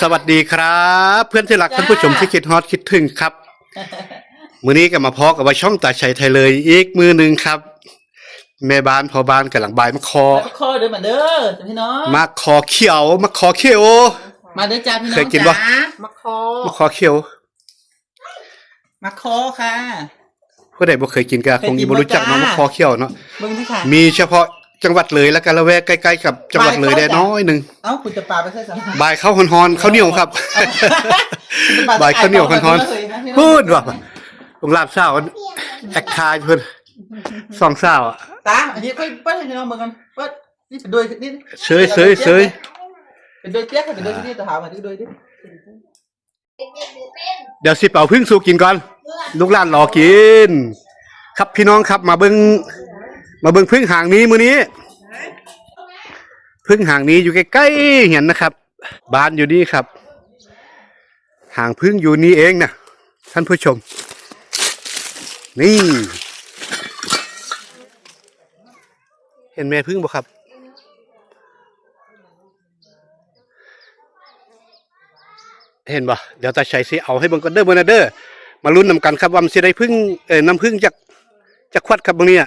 สวัสดีครับ เพื่อนที่รักจ้าท่านผู้ชมที่คิดฮอตคิดถึงครับ มื้อนี้ก็มาพอกับว่าช่องตาชัยไทยเลยอีกมือหนึ่งครับ แม่บ้านพอบ้านกำลังบายมะคอมาคอเด้อมาเด้อจ้าพี่น้องมะคอเขียวมะคอเขียวมาเด้อจ้าพี่น้องเคยกินปะจ๋ามาคอมะคอเขียวมาคอค่ะผู้ใดบ่เคยกินก็เคยคงกินบ่รู้จักบ่เนาะจ้ามะคอเขียวเนาะเบิ่งที่ค่ะมีเฉพาะ จังหวัดเลยและก็ละแวกใกล้ๆกับจังหวัดเลยได้น้อยหนึงเอ้าคุณจะปลาไปใส่สังหารบายข้าวฮอนๆข้าวเหนียวครับ บายข้าวเหนียวฮอนๆพูดว่าลงลาบเช้าแอคทายเพิ่นสองเช้าอะตาอันนี้ค่อยเปิดให้พี่น้องเบิ่งกันเปิดนี่เป็นด้วยนี่เซยเซยเซยเป็นด้วยเปียกค่ะเป็นด้วยที่นี่จะหามาที่ด้วยดิเดี๋ยวสิเป่าพึ่งสู่กินก่อน ลูกหลานรอกิน ครับพี่น้องครับมาเบิงมาเบิงพึ่งหางนี้มื้อนี้ พึ่งหางนี้อยู่ใกล้ๆเห็นนะครับ บ้านอยู่นี่ครับ หางพึ่งอยู่นี่เองนะท่านผู้ชม นี่ เห็นแม่พึ่งบ่ครับ เห็นบ่เดี๋ยวตาชัยสิเอาให้เบิ่งกันเด้อเบิ่งนเด้อมาลุ้นนำกันครับว่ามันสิได้พึ่งเอ่อน้ำพึ่งจากจากควัดครับบางเนี่ย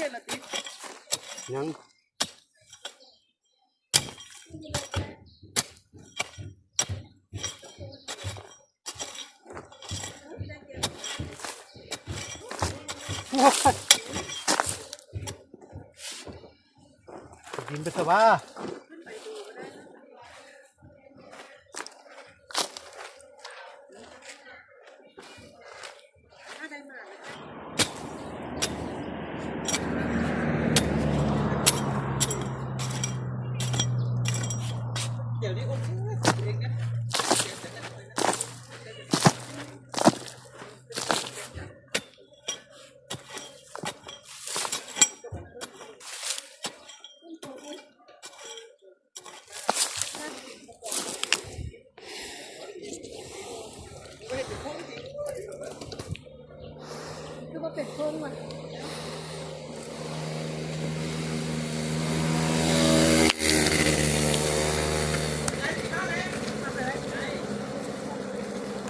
สาเหตุละติ ยังกินไปซะว่า เดี๋ยวนี้โอ้ยเองนะ คือว่าเป็นเพิ่งว่ะ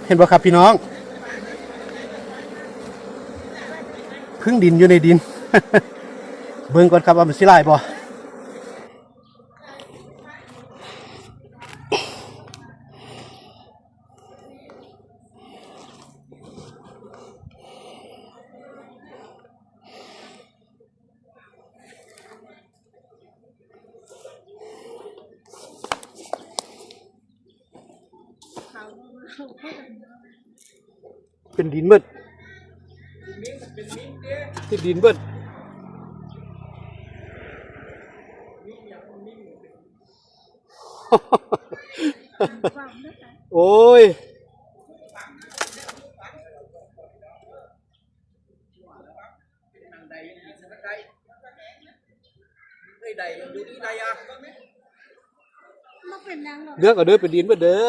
เห็นบ่ครับพี่น้อง พึ่งดินอยู่ในดิน เบิ่งก่อนครับว่ามันสิลายบ่ เป็นดินเบิดเป็นดินเบิดโอ้ยมันเป็นยังหรอเลือกเอาเด้อเป็นดินบ่เด้อ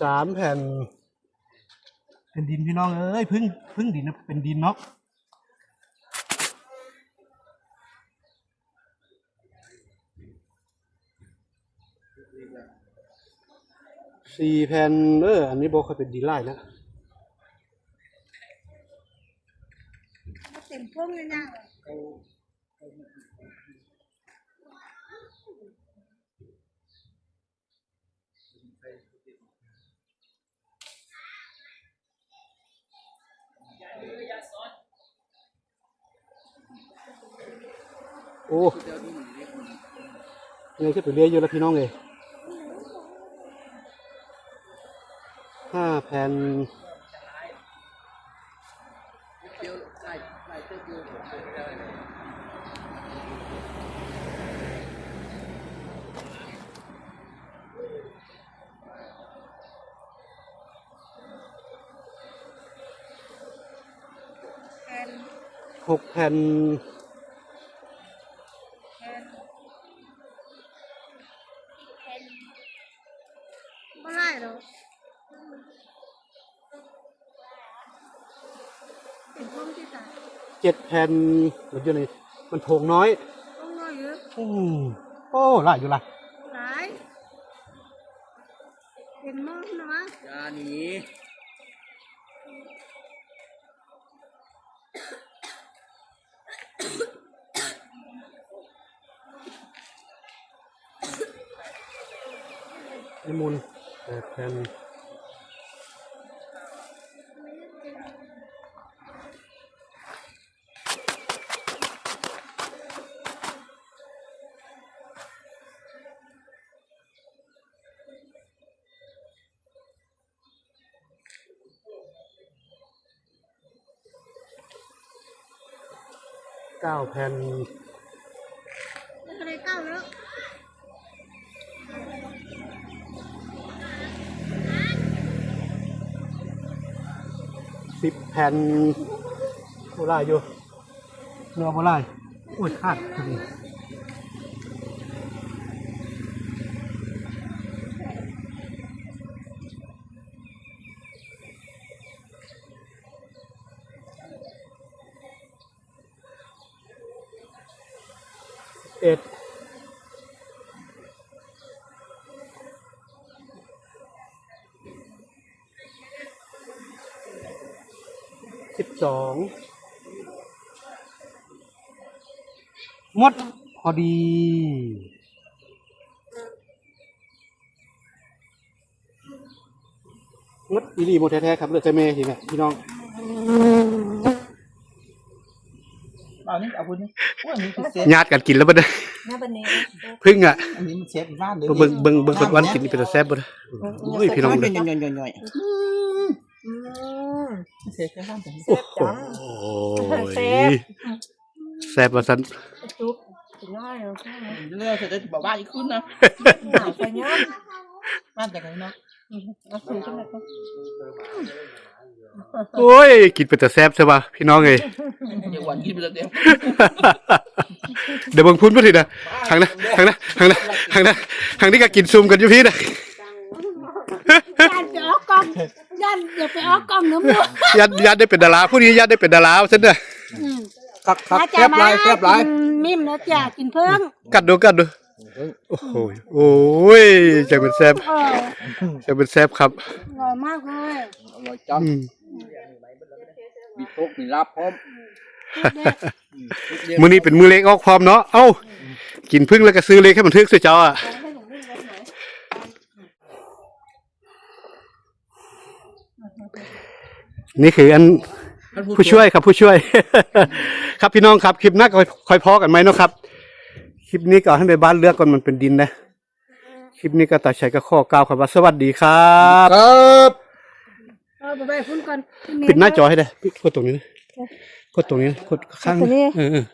สามแผ่น เป็นดินพี่น้องเอ้ยพึ่งพึ่งดินนะเป็นดินเนาะ สี่แผ่นเอออันนี้บอกค่อยเป็นดีไลน์แล้วเต็มพวงเลยนะโอ้ยังจะไปเรียอยู่แล้วพี่น้องเลย แผ่นหกแผ่นไม่ได้หรอ กเป็นพวงที่ตายเจ็ดแผ่นมันอยู่ในมันโถงน้อยต้องน้อยเยอะอืมโอ้หลายอยู่ละหลายเป็นหม้อนะวะยาหนีนิมนต์แปดแผ่น เก้าแผ่นอะไรเก้าแล้วสิบแผ่นโบราณอยู่เนื้อโบราณโอ้ยขาดพอดี เอ็ดสิบสองหมดพอดีมดอีหลีหมดแท้ๆครับเหลือแต่เมย์ทีเนี่ยพี่น้อง เอานี่เอาพุ่นนี่โอ้ยอันนี้คือเซฟญาติกันกินแล้วบ่ได้แม่บันนี้พึ่งอะอันนี้มันเซฟอีกบ้านเลยเบิ่งเบิ่งเบิ่งคนวันกินนี่เป็นตาแซ่บบ่ได้โอ้ยพี่น้องเลเลยยย่อยๆๆอืมๆเซฟแค่บ้านแต่โอ้โหแซ่บว่าซั่นจุ๊บถึงน้อยแล้วใช่ไหมเรื่องเสร็จแล้วจะบอกบ้านอีกขึ้นนะหนาวไปเนี้ยบ้านแต่กันเนาะเอาคือขึ้นมาก็ โอ้ย กินเป็นตาแซ่บใช่ป่ะพี่น้องเอ้ยเดี๋ยวหวานกินไปแล้วเดี๋ยวเดี๋ยวเบิ่งพุ่นบ่ทีนะทางนั้นทางนั้นทางนั้นทางนั้นทางนี้ก็กินซุ่มกันอยู่พี่นะยันไปออกกล้องยันเดี๋ยวไปออกกล้องน้ำมันญาติญาติได้เป็นดาราผู้นี้ญาติได้เป็นดาราซั่นน่ะครับครับอาแซ่บหลายแซ่บหลายมิมนะจ้ะกินเพิ่งกัดดูกัดดูโอ้โหโอ้ยจะเป็นแซ่บเออจะเป็นแซ่บครับอร่อยมากเลยอร่อยจังอื มมีโต๊ะมีรับพร้อมมื้อนี้เป็นมื้อเล็กออกพร้อมเนาะ เอ้า กินพึ่งแล้วก็ซื้อเล็กให้มันทึกสิเจ้าอะนี่คืออันผู้ช่วยครับผู้ช่วย ครับพี่น้องครับ คลิปหน้าก็ค่อยพอกันไหมเนาะครับ คลิปนี้ก็ให้ไปบ้านเลือกก่อนมันเป็นดินนะ คลิปนี้ก็ตัดใช้ก็ข้อกล่าวคำว่าสวัสดีครับ ครับ เอาไปไปพุ่นก่อนปิดหน้าจอให้ได้ปิดกดตรงนี้นะกดตรงนี้นะกดข้างกดตรงนี้เออเออ